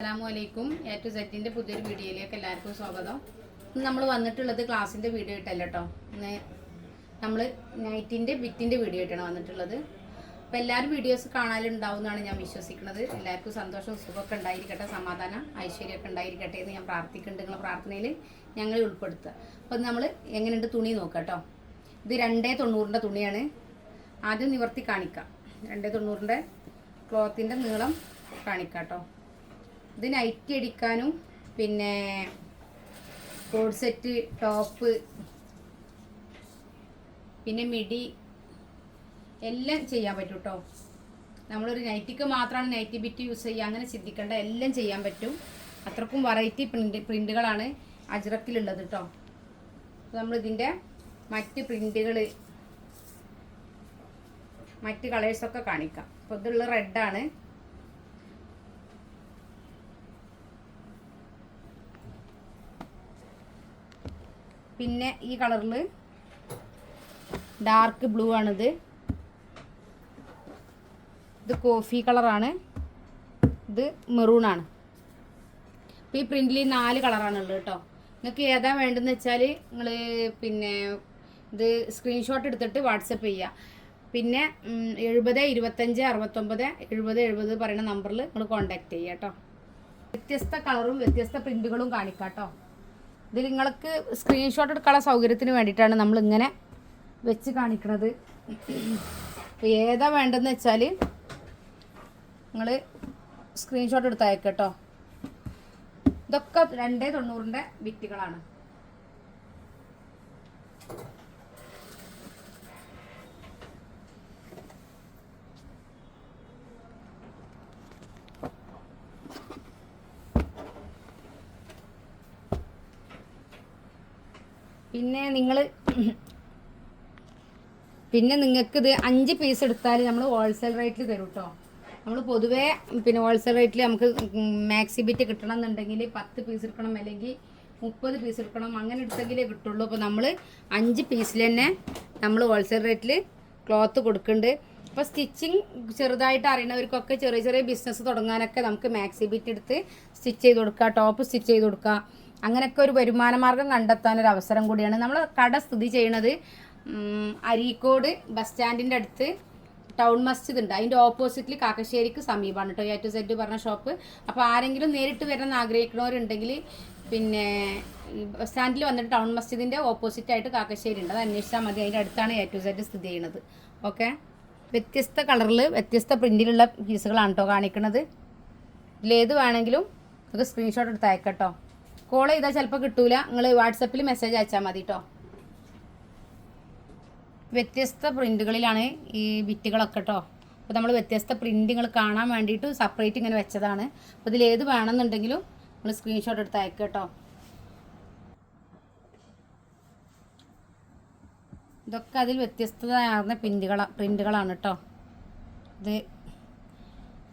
അസ്സലാമു അലൈക്കും. A to സെറ്റിന്റെ പുതിയൊരു വീഡിയോയിലേക്ക് എല്ലാവർക്കും സ്വാഗതം. ഇന്ന് നമ്മൾ വന്നിട്ടുള്ളത് ക്ലാസ്സിന്റെ വീഡിയോ ഇട്ടല്ല കേട്ടോ ഇന്ന് നമ്മൾ നൈറ്റിന്റെ ബിറ്റിന്റെ വീഡിയോ ഇട്ടാണ് വന്നിട്ടുള്ളത്. അപ്പോൾ എല്ലാവരും വീഡിയോസ് കാണാനുണ്ടാവുമെന്നാണ് ഞാൻ വിശ്വസിക്കുന്നത്. എല്ലാവർക്കും സന്തോഷം സുഖമൊക്കെ ഉണ്ടായിരിക്കട്ടെ സമാധാനം ഐശ്വര്യമൊക്കെ ഉണ്ടായിരിക്കട്ടെ എന്ന് ഞാൻ പ്രാർത്ഥിക്കുന്നുണ്ട് നിങ്ങളെ പ്രാർത്ഥനയിൽ ഞങ്ങളെ ഉൾപ്പെടുത്തുക. അപ്പോൾ നമ്മൾ എങ്ങനെയുണ്ട് തുണി നോക്കാം കേട്ടോ ഇത് രണ്ടേ തൊണ്ണൂറിന്റെ തുണിയാണ്. ആദ്യം നിവർത്തി കാണിക്കാം. രണ്ടേ തൊണ്ണൂറിന്റെ ക്ലോത്തിന്റെ നീളം കാണിക്കാം കേട്ടോ ഇത് നൈറ്റി അടിക്കാനും പിന്നെ കോഡ് സെറ്റ് ടോപ്പ് പിന്നെ മിടി എല്ലാം ചെയ്യാൻ പറ്റും കേട്ടോ നമ്മളൊരു നൈറ്റിക്ക് മാത്രമാണ് നൈറ്റി ബിറ്റ് യൂസ് ചെയ്യുക അങ്ങനെ ചിന്തിക്കേണ്ട എല്ലാം ചെയ്യാൻ പറ്റും. അത്രക്കും വെറൈറ്റി പ്രിന്റ് പ്രിന്റുകളാണ് അജ്രക്കിലുള്ളത് കേട്ടോ നമ്മളിതിന്റെ മറ്റ് പ്രിന്റുകൾ മറ്റ് കളേഴ്സൊക്കെ കാണിക്കാം. അപ്പോൾ ഇതുള്ള റെഡാണ് പിന്നെ ഈ കളറിൽ ഡാർക്ക് ബ്ലൂ ആണിത്. ഇത് കോഫി കളറാണ്. ഇത് മെറൂണാണ് അപ്പോൾ ഈ പ്രിന്റിൽ നാല് കളറാണ് ഉള്ളത് കേട്ടോ. നിങ്ങൾക്ക് ഏതാ വേണ്ടതെന്ന് വെച്ചാൽ നിങ്ങൾ പിന്നെ ഇത് സ്ക്രീൻഷോട്ട് എടുത്തിട്ട് വാട്സപ്പ് ചെയ്യുക പിന്നെ എഴുപത് ഇരുപത്തഞ്ച് അറുപത്തൊമ്പത് എഴുപത് എഴുപത് പറയുന്ന നമ്പറിൽ നിങ്ങൾ കോൺടാക്റ്റ് ചെയ്യുക കേട്ടോ. വ്യത്യസ്ത കളറും വ്യത്യസ്ത പ്രിന്റുകളും കാണിക്കാം കേട്ടോ ഇതിൽ നിങ്ങൾക്ക് സ്ക്രീൻഷോട്ട് എടുക്കാനുള്ള സൗകര്യത്തിന് വേണ്ടിയിട്ടാണ് നമ്മളിങ്ങനെ വെച്ച് അപ്പോൾ ഏതാ വേണ്ടതെന്ന് വെച്ചാൽ നിങ്ങൾ സ്ക്രീൻഷോട്ട് എടുത്ത് അയക്കുക കേട്ടോ. ഇതൊക്കെ രണ്ടേ തൊണ്ണൂറിന്റെ ബിറ്റുകളാണ് പിന്നെ നിങ്ങൾ പിന്നെ നിങ്ങൾക്ക് ഇത് അഞ്ച് പീസ് എടുത്താൽ നമ്മൾ ഹോൾസെയിൽ റേറ്റിൽ തരും കേട്ടോ നമ്മൾ പൊതുവേ പിന്നെ ഹോൾസെയിൽ റേറ്റിൽ നമുക്ക് മാക്സി ബിറ്റ് കിട്ടണം എന്നുണ്ടെങ്കിൽ പത്ത് പീസ് എടുക്കണം അല്ലെങ്കിൽ മുപ്പത് പീസ് എടുക്കണം അങ്ങനെ എടുത്തെങ്കിലേ കിട്ടുള്ളൂ. അപ്പോൾ നമ്മൾ അഞ്ച് പീസിൽ തന്നെ നമ്മൾ ഹോൾസെയിൽ റേറ്റിൽ ക്ലോത്ത് കൊടുക്കുന്നുണ്ട് അപ്പോൾ സ്റ്റിച്ചിങ് ചെറുതായിട്ട് അറിയണവർക്കൊക്കെ ചെറിയ ചെറിയ ബിസിനസ് തുടങ്ങാനൊക്കെ നമുക്ക് മാക്സി ബിറ്റ് എടുത്ത് സ്റ്റിച്ച് ചെയ്ത് കൊടുക്കുക ടോപ്പ് സ്റ്റിച്ച് ചെയ്ത് കൊടുക്കുക അങ്ങനെയൊക്കെ ഒരു വരുമാന മാർഗം കണ്ടെത്താൻ ഒരു അവസരം കൂടിയാണ്. നമ്മൾ കട സ്ഥിതി ചെയ്യണത് ഉം, അരീക്കോട് ബസ് സ്റ്റാൻഡിന്റെ അടുത്ത് ടൗൺ മസ്ജിദ് ഉണ്ട്. അതിന്റെ ഓപ്പോസിറ്റിൽ കാക്കശ്ശേരിക്ക് സമീപമാണ് കേട്ടോ എ ടു സെഡ് പറഞ്ഞ ഷോപ്പ് അപ്പോൾ ആരെങ്കിലും നേരിട്ട് വരണം ആഗ്രഹിക്കണവരുണ്ടെങ്കിൽ പിന്നെ ബസ് സ്റ്റാൻഡിൽ വന്നിട്ട് ടൗൺ മസ്ജിദിന്റെ ഓപ്പോസിറ്റ് ആയിട്ട് കാക്കശ്ശേരി ഉണ്ട്. അത് അന്വേഷിച്ചാൽ മതി. അതിന്റെ അടുത്താണ് എ ടു സെഡ് സ്ഥിതി ചെയ്യുന്നത്. ഓക്കെ? വ്യത്യസ്ത കളറിൽ വ്യത്യസ്ത പ്രിന്റിലുള്ള പീസുകളാണ് കേട്ടോ കാണിക്കുന്നത് ഇതിലേത് വേണമെങ്കിലും നിങ്ങൾക്ക് സ്ക്രീൻഷോട്ട് എടുത്ത് അയക്കട്ടോ കോൾ ചെയ്താൽ ചിലപ്പോൾ കിട്ടൂല. നിങ്ങൾ വാട്സപ്പിൽ മെസ്സേജ് അയച്ചാൽ മതി കേട്ടോ വ്യത്യസ്ത പ്രിന്റുകളിലാണ് ഈ ബിറ്റുകളൊക്കെ കേട്ടോ അപ്പോൾ നമ്മൾ വ്യത്യസ്ത പ്രിന്റുകൾ കാണാൻ വേണ്ടിയിട്ട് സെപ്പറേറ്റ് ഇങ്ങനെ വെച്ചതാണ്. അപ്പോൾ ഇതിൽ ഏത് വേണമെന്നുണ്ടെങ്കിലും നിങ്ങൾ സ്ക്രീൻഷോട്ട് എടുത്ത് അയക്കുക കേട്ടോ ഇതൊക്കെ അതിൽ വ്യത്യസ്തതയാർന്ന പ്രിന്റുകള പ്രിന്റുകളാണ് കേട്ടോ ഇത്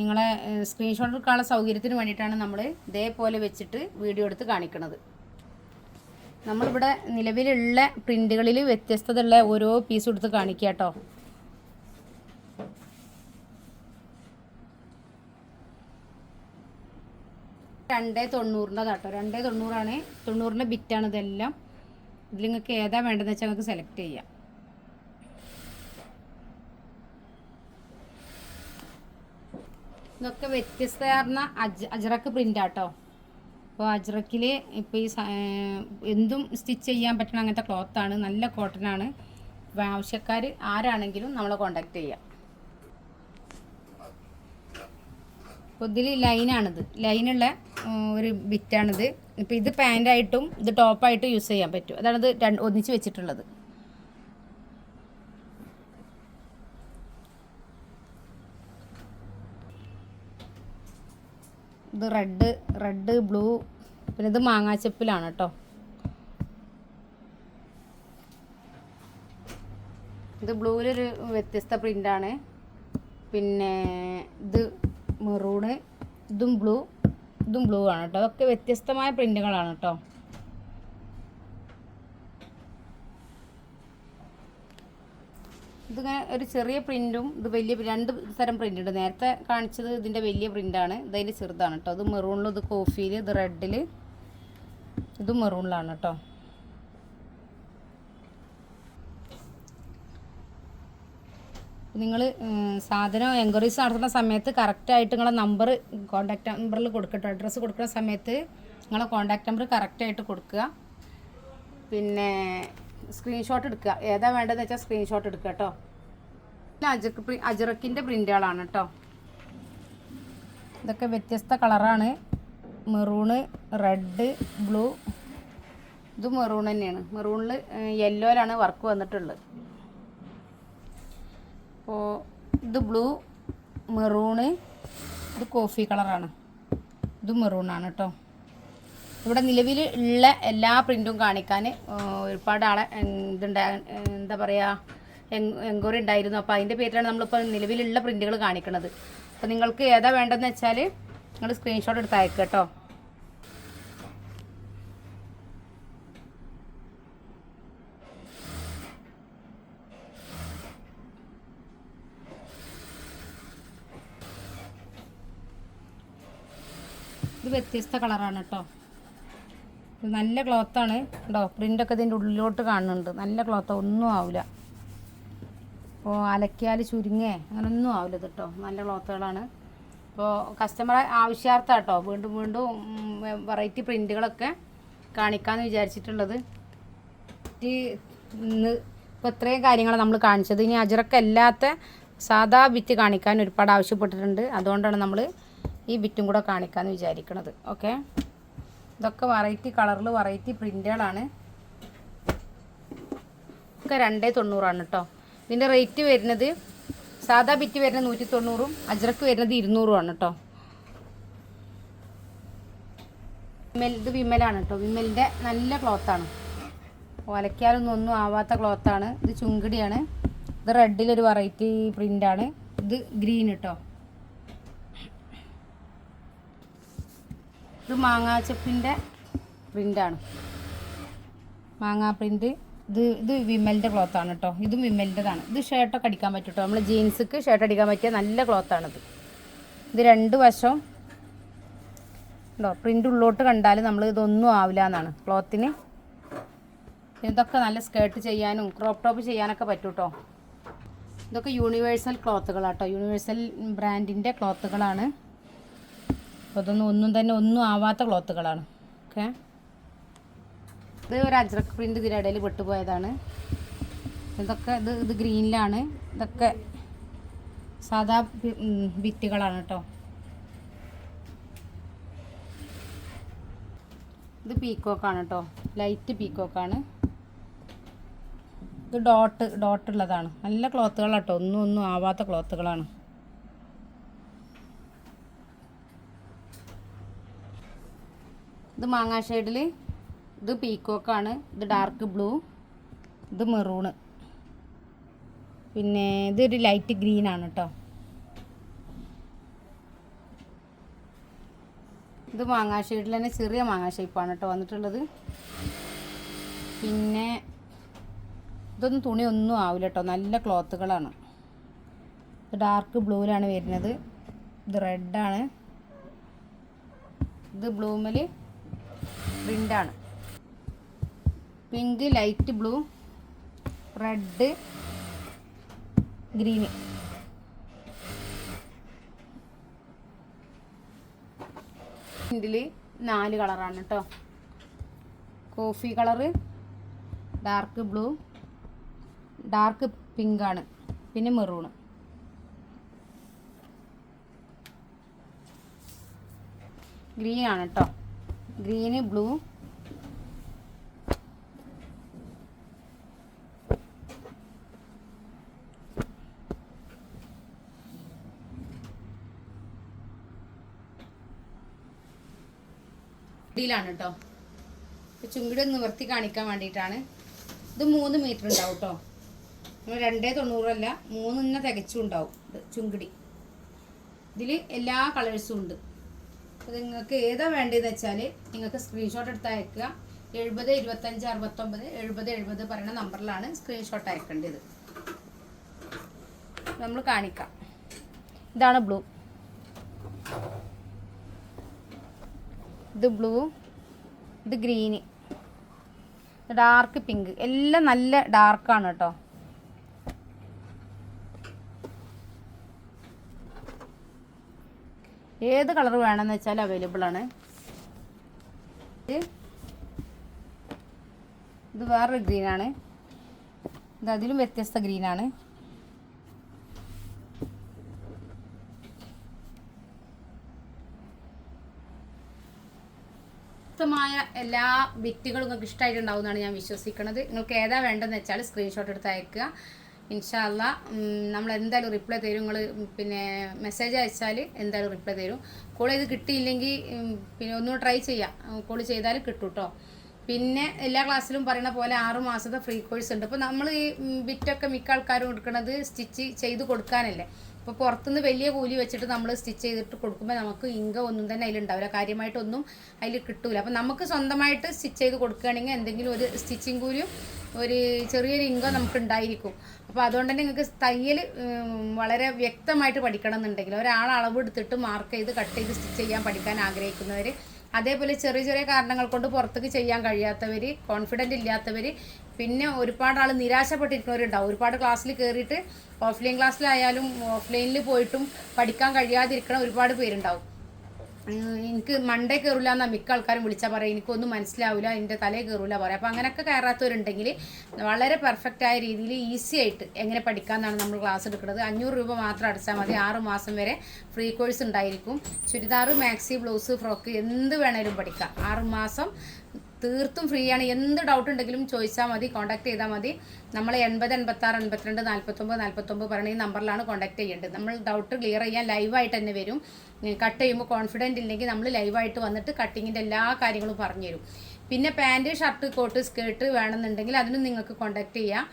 നിങ്ങളെ സ്ക്രീൻഷോട്ട് എടുക്കാനുള്ള സൗകര്യത്തിന് വേണ്ടിയിട്ടാണ് നമ്മൾ ഇതേപോലെ വെച്ചിട്ട് വീഡിയോ എടുത്ത് കാണിക്കുന്നത് നമ്മളിവിടെ നിലവിലുള്ള പ്രിന്റുകളിൽ വ്യത്യസ്തതയുള്ള ഓരോ പീസ് എടുത്ത് കാണിക്കുക കേട്ടോ രണ്ടേ തൊണ്ണൂറിന്റെ കേട്ടോ രണ്ടേ തൊണ്ണൂറാണ്. തൊണ്ണൂറിന്റെ ബിറ്റാണ് ഇതെല്ലാം. ഇതിൽ നിങ്ങൾക്ക് ഏതാ വേണ്ടതെന്ന് വെച്ചാൽ നിങ്ങൾക്ക് സെലക്ട് ചെയ്യാം. ഇതൊക്കെ വ്യത്യസ്തമാർന്ന അജ് അജറക്ക് പ്രിന്റ് ആട്ടോ. അപ്പോൾ അജ്രക്കിൽ ഇപ്പോൾ ഈ എന്തും സ്റ്റിച്ച് ചെയ്യാൻ പറ്റുന്ന അങ്ങനത്തെ ക്ലോത്താണ് നല്ല കോട്ടനാണ് ആവശ്യക്കാർ ആരാണെങ്കിലും നമ്മളെ കോണ്ടാക്ട് ചെയ്യാം. അപ്പോൾ ഇതിൽ ലൈനാണിത് ലൈനുള്ള ഒരു ബിറ്റാണിത് ഇപ്പോൾ ഇത് പാന്റായിട്ടും ഇത് ടോപ്പായിട്ടും യൂസ് ചെയ്യാൻ പറ്റും. അതാണിത് രണ്ട് ഒന്നിച്ച് വെച്ചിട്ടുള്ളത്. ഇത് റെഡ് റെഡ് ബ്ലൂ പിന്നെ ഇത് മാങ്ങാച്ചപ്പിലാണ് കേട്ടോ. ഇത് ബ്ലൂവിലൊരു വ്യത്യസ്ത പ്രിന്റാണ് പിന്നെ ഇത് മെറൂണ് ഇതും ബ്ലൂ ഇതും ബ്ലൂ ആണ് കേട്ടോ. അതൊക്കെ വ്യത്യസ്തമായ പ്രിന്റുകളാണ് കേട്ടോ. ഇതിങ്ങനെ ഒരു ചെറിയ പ്രിന്റും ഇത് വലിയ രണ്ട് തരം പ്രിന്റ് ഉണ്ട് നേരത്തെ കാണിച്ചത് ഇതിന്റെ വലിയ പ്രിന്റാണ് ഇതതിന്റെ ചെറുതാണ് കേട്ടോ ഇത് മെറൂണിൽ ഇത് കോഫിയിൽ ഇത് റെഡിൽ ഇത് മെറൂണിലാണ് കേട്ടോ നിങ്ങൾ സാധനം എൻക്വയറീസ് നടത്തുന്ന സമയത്ത് കറക്റ്റായിട്ട് നിങ്ങളെ നമ്പർ കോൺടാക്റ്റ് നമ്പറിൽ കൊടുക്കട്ടോ. അഡ്രസ്സ് കൊടുക്കുന്ന സമയത്ത് നിങ്ങളെ കോൺടാക്റ്റ് നമ്പർ കറക്റ്റായിട്ട് കൊടുക്കുക. പിന്നെ സ്ക്രീൻഷോട്ട് എടുക്കുക. ഏതാ വേണ്ടതെന്ന് വെച്ചാൽ സ്ക്രീൻഷോട്ട് എടുക്കുക കേട്ടോ. അജക്ക് അജറക്കിന്റെ പ്രിന്റുകളാണ് കേട്ടോ. ഇതൊക്കെ വ്യത്യസ്ത കളറാണ് മെറൂണ് റെഡ് ബ്ലൂ ഇത് മെറൂൺ തന്നെയാണ്. മെറൂണിൽ യെല്ലോയിലാണ് വർക്ക് വന്നിട്ടുള്ളത്. അപ്പോൾ ഇത് ബ്ലൂ മെറൂണ് ഇത് കോഫി കളറാണ് ഇത് മെറൂണാണ് കേട്ടോ. ഇവിടെ നിലവിൽ ഉള്ള എല്ലാ പ്രിന്റും കാണിക്കാൻ ഒരുപാട് ആളെ ഇതുണ്ടാ എന്താ പറയുക എൻക്വയറി ഉണ്ടായിരുന്നു. അപ്പോൾ അതിന്റെ പേരിലാണ് നമ്മളിപ്പോൾ നിലവിലുള്ള പ്രിന്റുകൾ കാണിക്കുന്നത് അപ്പോൾ നിങ്ങൾക്ക് ഏതാ വേണ്ടതെന്ന് വെച്ചാൽ നിങ്ങൾ സ്ക്രീൻഷോട്ട് എടുത്ത് കേട്ടോ. ഇത് വ്യത്യസ്ത കളറാണ് കേട്ടോ. നല്ല ക്ലോത്താണ് കേട്ടോ പ്രിന്റൊക്കെ ഇതിന്റെ ഉള്ളിലോട്ട് കാണുന്നുണ്ട്. നല്ല ക്ലോത്ത് ഒന്നും ആവില്ല അപ്പോൾ അലക്കിയാൽ ചുരുങ്ങേ. അങ്ങനൊന്നും ആവില്ല ഇത് കേട്ടോ നല്ല ക്ലോത്തുകളാണ് അപ്പോൾ കസ്റ്റമറെ ആവശ്യാർത്ഥം കേട്ടോ വീണ്ടും വീണ്ടും വെറൈറ്റി പ്രിന്റുകളൊക്കെ കാണിക്കാമെന്ന് വിചാരിച്ചിട്ടുള്ളത്. ഇന്ന് ഇപ്പോൾ ഇത്രയും കാര്യങ്ങളാണ് നമ്മൾ കാണിച്ചത്. ഇനി അജറക്ക അല്ലാത്ത സാധാ ബിറ്റ് കാണിക്കാൻ ഒരുപാട് ആവശ്യപ്പെട്ടിട്ടുണ്ട്. അതുകൊണ്ടാണ് നമ്മൾ ഈ ബിറ്റും കൂടെ കാണിക്കാമെന്ന് വിചാരിക്കണത്. ഓക്കെ ഇതൊക്കെ വെറൈറ്റി കളറിൽ വെറൈറ്റി പ്രിന്റുകളാണ് ഒക്കെ രണ്ടേ തൊണ്ണൂറാണ് കേട്ടോ ഇതിന്റെ റേറ്റ് വരുന്നത് സാധാ ബിറ്റ് വരുന്നത് നൂറ്റി തൊണ്ണൂറും അജ്രക്ക് വരുന്നത് ഇരുന്നൂറുമാണ് കേട്ടോ വിമൽ ഇത് വിമലാണ് കേട്ടോ വിമലിന്റെ നല്ല ക്ലോത്താണ് ഒലക്കാലൊന്നും ഒന്നും ആവാത്ത ക്ലോത്താണ് ഇത് ചുങ്കിടിയാണ്. ഇത് റെഡിലൊരു വെറൈറ്റി പ്രിന്റാണ് ഇത് ഗ്രീൻ കേട്ടോ ഇത് മാങ്ങാച്ചപ്പിന്റെ പ്രിന്റാണ് മാങ്ങാ പ്രിന്റ് ഇത് ഇത് വിമലിന്റെ ക്ലോത്താണ് കേട്ടോ ഇതും വിമലിന്റെതാണ് ഇത് ഷർട്ടൊക്കെ അടിക്കാൻ പറ്റും കേട്ടോ നമ്മൾ ജീൻസിക്ക് ഷർട്ട് അടിക്കാൻ പറ്റിയ നല്ല ക്ലോത്താണിത് ഇത് രണ്ട് വശം ഉണ്ടോ പ്രിന്റ് ഉള്ളോട്ട് കണ്ടാൽ നമ്മൾ ഇതൊന്നും ആവില്ല എന്നാണ്. ക്ലോത്തിന് ഇതൊക്കെ നല്ല സ്കേർട്ട് ചെയ്യാനും ക്രോപ്പ് ടോപ്പ് ചെയ്യാനൊക്കെ പറ്റും കേട്ടോ ഇതൊക്കെ യൂണിവേഴ്സൽ ക്ലോത്തുകളാട്ടോ യൂണിവേഴ്സൽ ബ്രാൻഡിന്റെ ക്ലോത്തുകളാണ് അപ്പോൾ ഇതൊന്നും ഒന്നും തന്നെ ഒന്നും ആവാത്ത ക്ലോത്തുകളാണ്. ഓക്കെ? ഇത് ഒരു അജ്രക് പ്രിന്റ് ഇടയിൽ വിട്ടുപോയതാണ് ഇതൊക്കെ ഇത് ഇത് ഗ്രീനിലാണ്. ഇതൊക്കെ സാധാ ഭിത്തികളാണ് കേട്ടോ. ഇത് പീക്കോക്കാണ് കേട്ടോ. ലൈറ്റ് പീക്കോക്കാണ്. ഇത് ഡോട്ട് ഡോട്ട് ഉള്ളതാണ്. നല്ല ക്ലോത്തുകളാണ് കേട്ടോ. ഒന്നും ഒന്നും ആവാത്ത ക്ലോത്തുകളാണ്. ഇത് മാങ്ങാ ഷെയ്ഡിൽ ഇത് പീക്കോക്കാണ്. ഇത് ഡാർക്ക് ബ്ലൂ. ഇത് മെറൂണ്. പിന്നെ ഇതൊരു ലൈറ്റ് ഗ്രീൻ ആണ് കേട്ടോ ഇത് മാങ്ങാ ഷെയ്ഡിൽ തന്നെ ചെറിയ മാങ്ങാ ഷേപ്പാണ് കേട്ടോ വന്നിട്ടുള്ളത്. പിന്നെ ഇതൊന്നും തുണി ഒന്നും ആവില്ല കേട്ടോ നല്ല ക്ലോത്തുകളാണ്. ഇത് ഡാർക്ക് ബ്ലൂവിലാണ് വരുന്നത്. ഇത് റെഡാണ്. ഇത് ബ്ലൂമിൽ പ്രിന്റാണ് pink light blue red green. ഇതിൽ നാല് കളറാണ് കേട്ടോ. Coffee colour dark blue dark pink ആണ് പിന്നെ മെറൂണ്. ഗ്രീൻ ആണ് കേട്ടോ. Green blue. ാണ് കേട്ടോ ചുങ്കിടി ഒന്ന് നിവർത്തി കാണിക്കാൻ വേണ്ടിയിട്ടാണ്. ഇത് മൂന്ന് മീറ്റർ ഉണ്ടാവും കേട്ടോ രണ്ടേ തൊണ്ണൂറല്ല മൂന്ന് തന്നെ തികച്ചും ഉണ്ടാവും ചുങ്കിടി. ഇതിൽ എല്ലാ കളേഴ്സും ഉണ്ട്. അപ്പോൾ നിങ്ങൾക്ക് ഏതാ വേണ്ടതെന്ന് വെച്ചാൽ നിങ്ങൾക്ക് സ്ക്രീൻഷോട്ട് എടുത്ത് അയക്കുക. എഴുപത് ഇരുപത്തഞ്ച് അറുപത്തൊമ്പത് എഴുപത് എഴുപത് പറയുന്ന നമ്പറിലാണ് സ്ക്രീൻഷോട്ട് അയക്കേണ്ടത്. നമ്മൾ കാണിക്കാം. ഇതാണ് ബ്ലൂ ഇത് ബ്ലൂ ഇത് ഗ്രീന് ഡാർക്ക് പിങ്ക് എല്ലാം നല്ല ഡാർക്കാണ് കേട്ടോ. ഏത് കളർ വേണമെന്ന് വെച്ചാൽ അവൈലബിൾ ആണ്. ഇത് വേറൊരു ഗ്രീനാണ് ഇത് അതിലും വ്യത്യസ്ത ഗ്രീനാണ് വ്യത്യസ്തമായ എല്ലാ ബിറ്റുകളും നിങ്ങൾക്ക് ഇഷ്ടമായിട്ടുണ്ടാവുമെന്നാണ് ഞാൻ വിശ്വസിക്കുന്നത്. നിങ്ങൾക്ക് ഏതാ വേണ്ടതെന്ന് വെച്ചാൽ സ്ക്രീൻഷോട്ട് എടുത്ത് അയക്കുക ഇൻഷാല്ല നമ്മൾ എന്തായാലും റിപ്ലൈ തരും. നിങ്ങൾ പിന്നെ മെസ്സേജ് അയച്ചാൽ എന്തായാലും റിപ്ലൈ തരും. കോൾ ചെയ്ത് കിട്ടിയില്ലെങ്കിൽ പിന്നെ ഒന്നും ട്രൈ ചെയ്യാം. കോൾ ചെയ്താൽ കിട്ടും കേട്ടോ പിന്നെ എല്ലാ ക്ലാസ്സിലും പറയുന്ന പോലെ ആറ് മാസത്തെ ഫ്രീ കോഴ്സ് ഉണ്ട്. അപ്പോൾ നമ്മൾ ഈ ബിറ്റൊക്കെ മിക്ക ആൾക്കാരും എടുക്കുന്നത് സ്റ്റിച്ച് ചെയ്ത് കൊടുക്കാനല്ലേ. അപ്പോൾ പുറത്തുനിന്ന് വലിയ കൂലി വെച്ചിട്ട് നമ്മൾ സ്റ്റിച്ച് ചെയ്തിട്ട് കൊടുക്കുമ്പോൾ നമുക്ക് ഇൻകം ഒന്നും തന്നെ അതിലുണ്ടാവില്ല. കാര്യമായിട്ടൊന്നും അതിൽ കിട്ടൂല. അപ്പോൾ നമുക്ക് സ്വന്തമായിട്ട് സ്റ്റിച്ച് ചെയ്ത് കൊടുക്കുകയാണെങ്കിൽ എന്തെങ്കിലും ഒരു സ്റ്റിച്ചിങ് കൂലിയും ഒരു ചെറിയൊരു ഇൻകം നമുക്ക് ഉണ്ടായിരിക്കും അപ്പോൾ അതുകൊണ്ട് തന്നെ നിങ്ങൾക്ക് തയ്യൽ വളരെ വ്യക്തമായിട്ട് പഠിക്കണം എന്നുണ്ടെങ്കിൽ ഒരാൾ അളവ് എടുത്തിട്ട് മാർക്ക് ചെയ്ത് കട്ട് ചെയ്ത് സ്റ്റിച്ച് ചെയ്യാൻ പഠിക്കാൻ ആഗ്രഹിക്കുന്നവർ അതേപോലെ ചെറിയ ചെറിയ കാരണങ്ങൾ കൊണ്ട് പുറത്തേക്ക് ചെയ്യാൻ കഴിയാത്തവർ കോൺഫിഡന്റ് ഇല്ലാത്തവർ പിന്നെ ഒരുപാട് ആൾ നിരാശപ്പെട്ടിരിക്കുന്നവരുണ്ടാവും. ഒരുപാട് ക്ലാസ്സിൽ കയറിയിട്ട് ഓഫ്ലൈൻ ക്ലാസ്സിലായാലും ഓഫ്ലൈനിൽ പോയിട്ടും പഠിക്കാൻ കഴിയാതിരിക്കണ ഒരുപാട് പേരുണ്ടാവും. എനിക്ക് മണ്ടേ കയറില്ല എന്നാൽ മിക്ക ആൾക്കാരും വിളിച്ചാൽ പറയാം. എനിക്കൊന്നും മനസ്സിലാവില്ല എന്റെ തലേ കയറില്ല പറയാം. അപ്പോൾ അങ്ങനെയൊക്കെ കയറാത്തവരുണ്ടെങ്കിൽ വളരെ പെർഫെക്റ്റ് ആയ രീതിയിൽ ഈസി ആയിട്ട് എങ്ങനെ പഠിക്കാമെന്നാണ് നമ്മൾ ക്ലാസ് എടുക്കുന്നത്. അഞ്ഞൂറ് രൂപ മാത്രം അടച്ചാൽ മതി. ആറ് മാസം വരെ ഫ്രീ കോഴ്സ് ഉണ്ടായിരിക്കും. ചുരിദാർ മാക്സി ബ്ലൗസ് ഫ്രോക്ക് എന്ത് വേണേലും പഠിക്കാം. ആറ് മാസം തീർത്തും ഫ്രീ ആണ്. എന്ത് ഡൗട്ട് ഉണ്ടെങ്കിലും ചോദിച്ചാൽ മതി കോൺടാക്ട് ചെയ്താൽ മതി. നമ്മൾ എൺപത് എൺപത്തി ആറ് എൺപത്തിരണ്ട് നാൽപ്പത്തൊമ്പത് നാൽപ്പത്തൊമ്പത് പറയുന്ന ഈ നമ്പറിലാണ് കോൺടാക്ട് ചെയ്യേണ്ടത്. നമ്മൾ ഡൗട്ട് ക്ലിയർ ചെയ്യാൻ ലൈവായിട്ട് തന്നെ വരും. കട്ട് ചെയ്യുമ്പോൾ കോൺഫിഡന്റ് ഇല്ലെങ്കിൽ നമ്മൾ ലൈവായിട്ട് വന്നിട്ട് കട്ടിങ്ങിന്റെ എല്ലാ കാര്യങ്ങളും പറഞ്ഞു തരും പിന്നെ പാന്റ് ഷർട്ട് കോട്ട് സ്കേർട്ട് വേണമെന്നുണ്ടെങ്കിൽ അതിനും നിങ്ങൾക്ക് കോൺടാക്ട് ചെയ്യാം.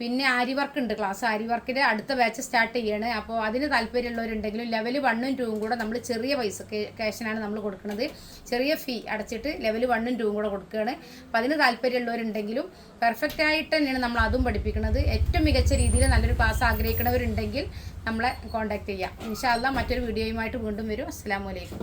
പിന്നെ ആരി വർക്ക് ഉണ്ട് ക്ലാസ് ആരി വർക്കിന്റെ അടുത്ത ബാച്ച് സ്റ്റാർട്ട് ചെയ്യണേ. അപ്പോൾ അതിന് താല്പര്യമുള്ളവരുണ്ടെങ്കിലും ലെവൽ വണ്ണും ടൂവും കൂടെ നമ്മൾ ചെറിയ പൈസ ക്യാഷിനാണ് നമ്മൾ കൊടുക്കുന്നത് ചെറിയ ഫീ അടച്ചിട്ട് ലെവൽ വണ്ണും ടൂവും കൂടെ കൊടുക്കുകയാണ് അപ്പോൾ അതിന് താല്പര്യമുള്ളവരുണ്ടെങ്കിലും പെർഫെക്റ്റ് ആയിട്ട് തന്നെയാണ് നമ്മൾ അതും പഠിപ്പിക്കുന്നത് ഏറ്റവും മികച്ച രീതിയിൽ നല്ലൊരു ക്ലാസ് ആഗ്രഹിക്കുന്നവരുണ്ടെങ്കിൽ നമ്മളെ കോൺടാക്ട് ചെയ്യാം. ഇൻഷാല്ല മറ്റൊരു വീഡിയോയുമായിട്ട് വീണ്ടും വരും. അസ്സാം വലൈക്കും